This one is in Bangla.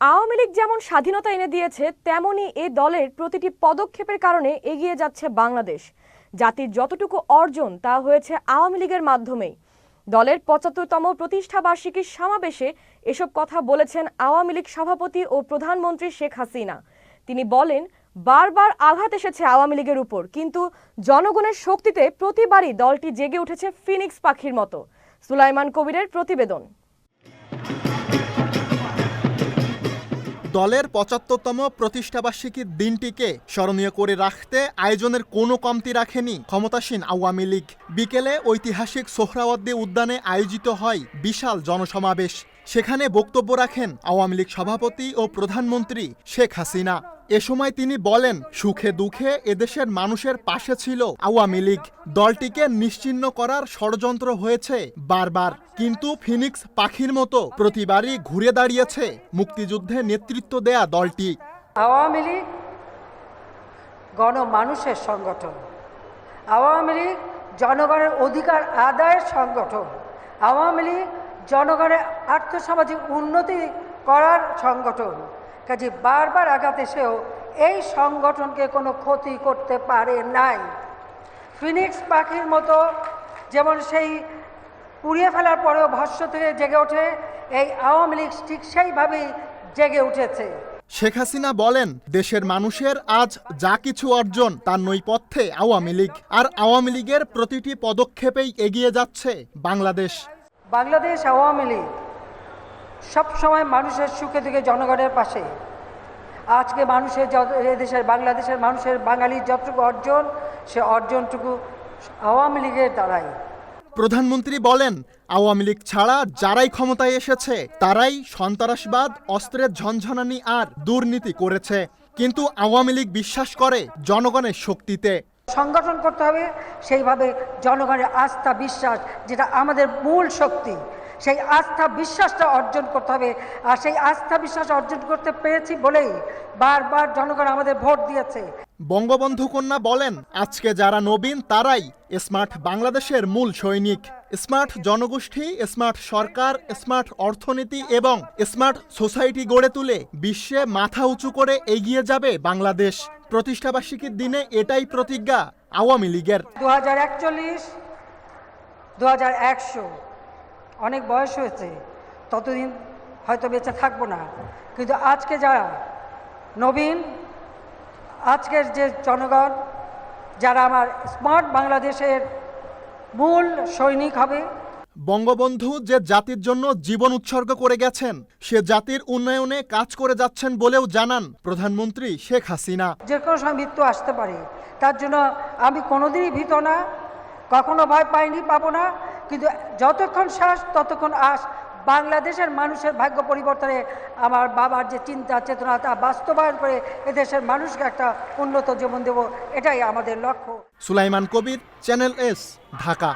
আওয়ামী লীগ যেমন স্বাধীনতা এনে দিয়েছে, তেমনি এ দলের প্রতিটি পদক্ষেপের কারণে এগিয়ে যাচ্ছে বাংলাদেশ। জাতির যতটুকু অর্জন, তা হয়েছে আওয়ামী লীগের মাধ্যমেই। দলের পঁচাত্তরতম প্রতিষ্ঠা বার্ষিকীর সমাবেশে এসব কথা বলেছেন আওয়ামী লীগ সভাপতি ও প্রধানমন্ত্রী শেখ হাসিনা। তিনি বলেন, বারবার আঘাত এসেছে আওয়ামী লীগের উপর, কিন্তু জনগণের শক্তিতে প্রতিবারই দলটি জেগে উঠেছে ফিনিক্স পাখির মতো। সুলাইমান কবিরের প্রতিবেদন। দলের পঁচাত্তরতম প্রতিষ্ঠাবার্ষিকীর দিনটিকে স্মরণীয় করে রাখতে আয়োজনের কোনো কমতি রাখেনি ক্ষমতাসীন আওয়ামী লীগ। বিকেলে ঐতিহাসিক সোহরাওয়ার্দী উদ্যানে আয়োজিত হয় বিশাল জনসমাবেশ। সেখানে বক্তব্য রাখেন আওয়ামী লীগ সভাপতি ও প্রধানমন্ত্রী শেখ হাসিনা। এ সময় তিনি বলেন, সুখে দুঃখে এদেশের মানুষের পাশে ছিল আওয়ামী লীগ। দলটিকে নিশ্চিহ্ন করার ষড়যন্ত্র হয়েছে বারবার। কিন্তু ফিনিক্স পাখির মতো প্রতিবারই ঘুরে দাঁড়িয়েছে মুক্তিযুদ্ধে নেতৃত্ব দেয়া দলটি। আওয়ামী লীগ গণমানুষের সংগঠন। আওয়ামী লীগ জনগণের অধিকার আদায়ের সংগঠন। আওয়ামী লীগ জনগণের আর্থসামাজিক উন্নতি করার সংগঠন। কাজে বারবার আঘাত এসেও এই সংগঠনকে কোনো ক্ষতি করতে পারে নাই। ফিনিক্স পাখির মতো যেমন সেই পুড়িয়ে ফেলার পরেও ভস্য থেকে জেগে ওঠে, এই আওয়ামী লীগ ঠিক সেইভাবেই জেগে উঠেছে। শেখ হাসিনা বলেন, দেশের মানুষের আজ যা কিছু অর্জন তার নৈপথ্যে আওয়ামী লীগ, আর আওয়ামী লীগের প্রতিটি পদক্ষেপেই এগিয়ে যাচ্ছে বাংলাদেশ। বাংলাদেশ আওয়ামী লীগ সবসময় মানুষের সুখে দুঃখে জনগণের পাশে। আজকে মানুষের দেশের বাংলাদেশের মানুষের বাঙালির যতটুকু অর্জন, সে অর্জনটুকু আওয়ামী লীগের দ্বারাই। প্রধানমন্ত্রী বলেন, আওয়ামী লীগ ছাড়া যারাই ক্ষমতায় এসেছে, তারাই সন্ত্রাসবাদ, অস্ত্রের ঝনঝনানি আর দুর্নীতি করেছে। কিন্তু আওয়ামী লীগ বিশ্বাস করে জনগণের শক্তিতে। সংগঠন করতে হবে, সেইভাবে জনগণের আস্থা, বিশ্বাস, যেটা আমাদের মূল শক্তি, সেই আস্থা, বিশ্বাসটা অর্জন করতে হবে। আর সেই আস্থা, বিশ্বাস অর্জন করতে পেরেছি বলেই বারবার জনগণ আমাদের ভোট দিয়েছে। বঙ্গবন্ধু কন্যা বলেন, আজকে যারা নবীন, তারাই স্মার্ট বাংলাদেশের মূল সৈনিক। স্মার্ট জনগোষ্ঠী, স্মার্ট সরকার, স্মার্ট অর্থনীতি এবং স্মার্ট সোসাইটি গড়ে তুলে বিশ্বে মাথা উঁচু করে এগিয়ে যাবে বাংলাদেশ। প্রতিষ্ঠাবার্ষিকীর দিনে এটাই প্রতিজ্ঞা আওয়ামী লীগের। দু হাজার একচল্লিশ দু হাজার একশো, অনেক বয়স হয়েছে, ততদিন হয়তো বেঁচে থাকব না। কিন্তু আজকে যারা নবীন আজকের যে জনগণ যারা আমার স্মার্ট বাংলাদেশের মূল সৈনিক হবে। বঙ্গবন্ধু যে জাতির জন্য জীবন উৎসর্গ করে গেছেন সে জাতির উন্নয়নে কাজ করে যাচ্ছেন বলেও জানান প্রধানমন্ত্রী শেখ হাসিনা। যে কোনো সময় মৃত্যু আসতে পারে তার জন্য আমি কোনোদিনই ভীত না কখনো ভয় পাইনি পাবো না কিন্তু যতক্ষণ শ্বাস ততক্ষণ আস বাংলাদেশের মানুষের ভাগ্য পরিবর্তনে আমার বাবার যে চিন্তা, চেতনা, তা বাস্তবায়ন করে এদেশের মানুষকে একটা উন্নত জীবন দেব, এটাই আমাদের লক্ষ্য। Sulaiman Kabir channel S Dhaka.